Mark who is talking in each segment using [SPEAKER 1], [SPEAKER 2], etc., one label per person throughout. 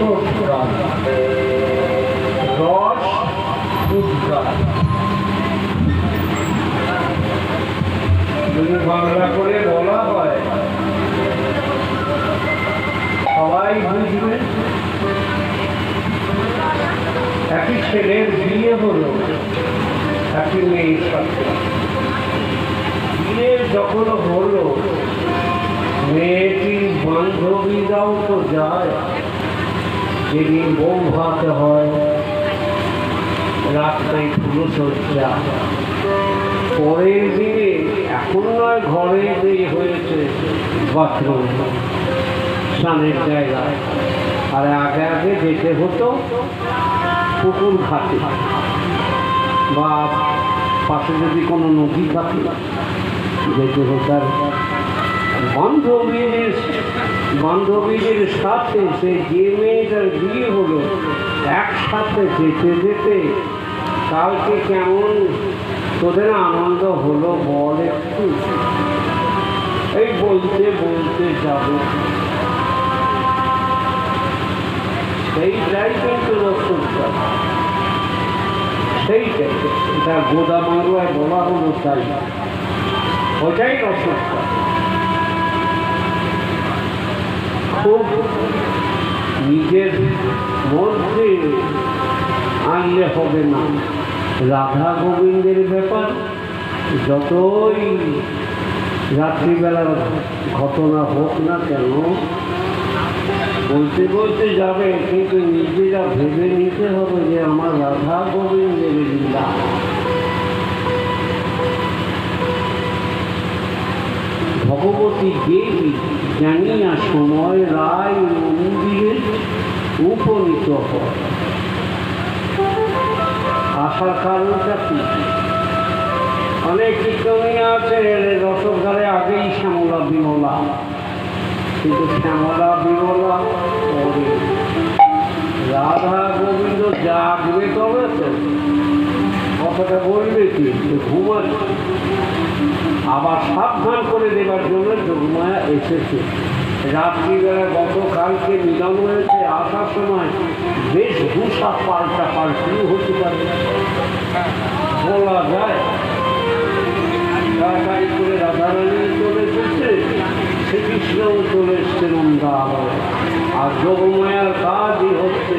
[SPEAKER 1] রসোদ্গার রস উদ্গার যদি বাংলা করে বলা হয় সবাই বুঝবে একই ছেলের বিয়ে হলো একই মেয়ের সাথে বিয়ে যখন হলো মেয়েটির বান্ধবীরাও তো যায় যেদিন বউ ভাত হয় রাস্তায় পুরো সজ্জা পরের দিনে এখন নয়, ঘরে যেই হয়েছে, বাথরুম, স্নানের জায়গায়। আর আগে আগে যেতে হতো পুকুর ঘাটে। বা পাশে যদি কোনো নদী থাকে, যেতে হতো আর বান্ধবীদের বান্ধবীদের সাথে সে যে মেয়েটার বিয়ে হলো, একসাথে যেতে যেতে কালকে কেমন তোদের আনন্দ হলো বল একটু? এই বলতে বলতে যাবে। সেইটাই কিন্তু রসুনটা সেইটাই এটা গোদা বলা হলো তাই ওটাই রসুনটা খুব নিজের মধ্যে আনলে হবে না। রাধা গোবিন্দের ব্যাপার, যতই রাত্রিবেলার ঘটনা হোক না কেন, বলতে বলতে যাবে, কিন্তু নিজেরা ভেবে নিতে হবে যে আমার রাধা গোবিন্দের লীলা। ভগবতী দেবী জানিয়া সময় রায় মন্দিরে উপনীত হয়। আসার কারণটা কি অনেক কীর্তনী আছে রসগোল্লারে আগেই শ্যামলা বিমলা। কিন্তু শ্যামলা বিমলা রাধা গোবিন্দ জাগবে তবে তো? কথাটা বলবে কি? ঘুমাচ্ছে আবার সাবধান করে দেবার জন্য যোগমায়া এসেছে। রাত্রিবেলা গতকালকে মিলন হয়েছে, আসার সময় বেশ ভূষা পাল্টা পাল্টি হতে পারে। বলা যায়, তাড়াতাড়ি করে রাধারানী চলে এসেছে, শ্রীকৃষ্ণও চলে এসছে নন্দালয় আর যোগমায়ার কাজই হচ্ছে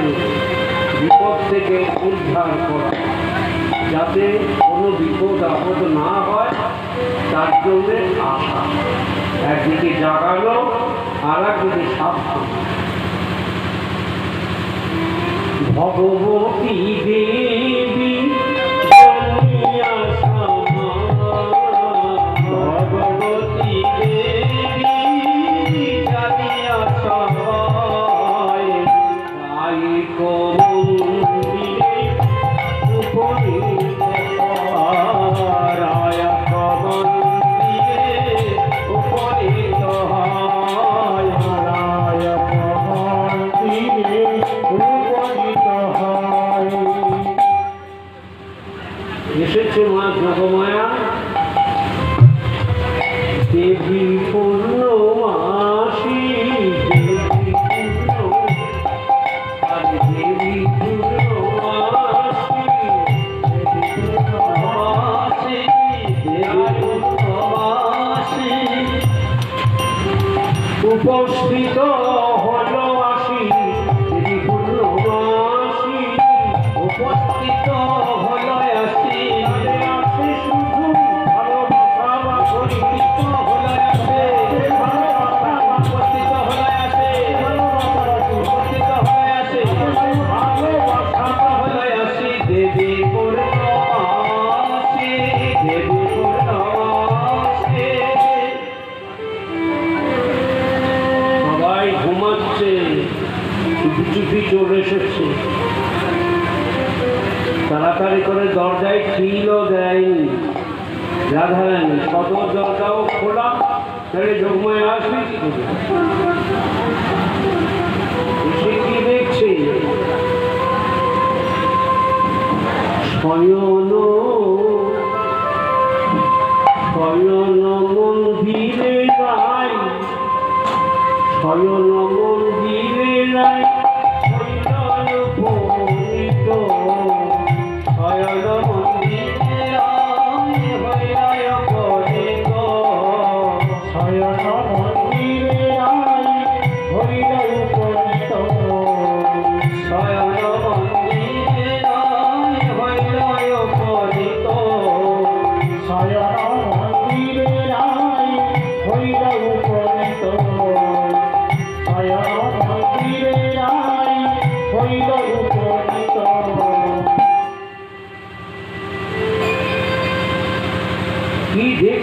[SPEAKER 1] বিপদ থেকে উদ্ধার করা। যাতে কোনো বিপদ আপদ না হয়, তার জন্যে আশা একদিকে জাগানো আর একদিকে সাবধান ভগবতী দেবী তো খিলও দেয়নি। রাধারানী কত দরজাও খোলা তাহলে যোগমায় আসবে কি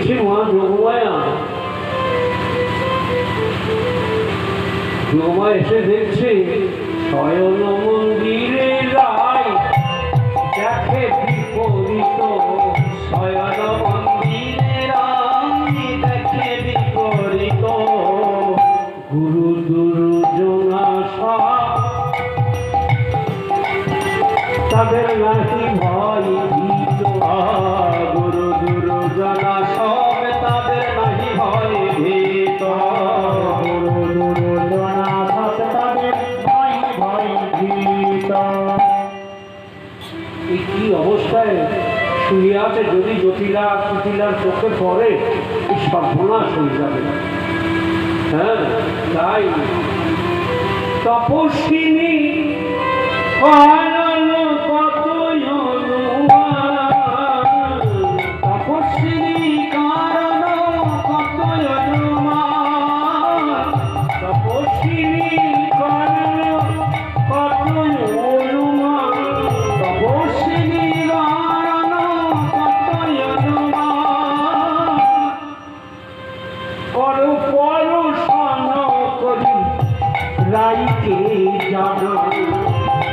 [SPEAKER 1] ऋषि वहाँ जोगमाया যোগমা এসে দেখছে শয়ন মন্দিরে লাই দেখে বিপরীত শয়ন মন্দিরে রানি দেখে বিপরীত গুরু দুর্জনা তাদের নাকি ভয় এই কি অবস্থায় শুয়ে আছে যদি জটিলা কুটিলার চোখে পড়ে সর্বনাশ হয়ে যাবে। হ্যাঁ তাই তপস্বিনী কারণ রাইকে জানাই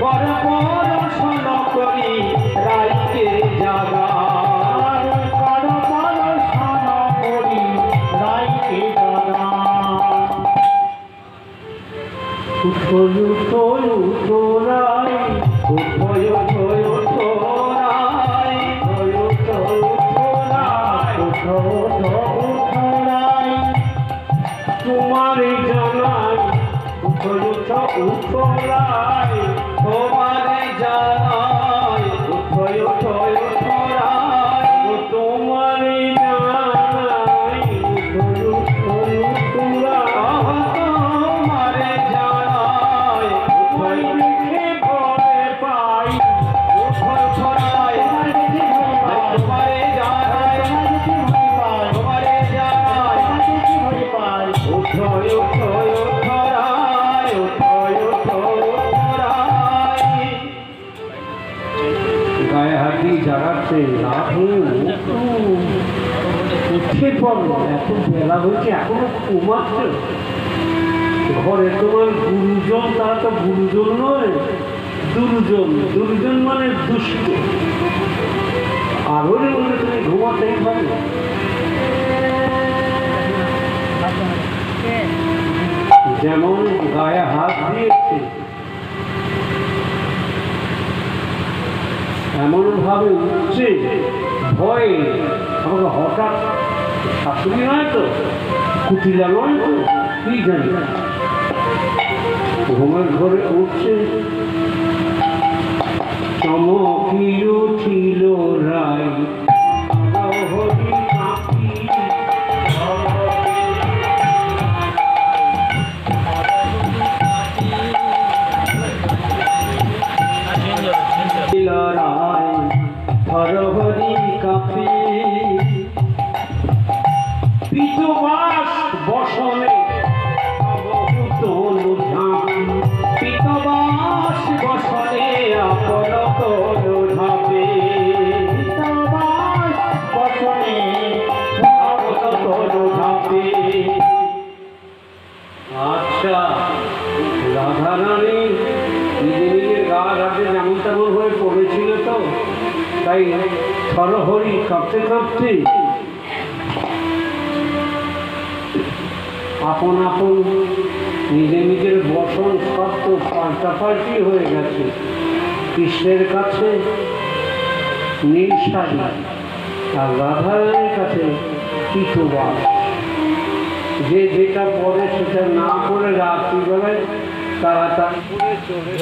[SPEAKER 1] কর পরশন করি রাইকে জাগাই কর পরশন করি রাইকে জাগাই উঠল তোল উঠয় এত বেলা হয়েছে, এখনও ঘুমাচ্ছে। ঘরে তোমার গুরুজন, তারা তো গুরুজন নয়, দুর্জন। দুর্জন মানে দুষ্ট। আরও বলে তুমি ঘুমাতেই পারো যেমন গায়ে হাত দিয়েছে এমন ভাবে উঠছে, ভয়ে। আমাকে হঠাৎ শাশুড়ি নয় তো, কুটিলা নয় তো, কি জানি। ঘুমের ঘরে উঠছে। চমকিল ছিল রায়। হরহরি তাই থরহরি কাঁপতে কাঁপতে আপন আপন নিজে নিজের বসন তো পাল্টাপাল্টি হয়ে গেছে। কৃষ্ণের কাছে নীল আর রাধারানীর কাছে পিঠোবাস যে যেটা পরে সেটা না করে রাত্রিবেলায় করে চলে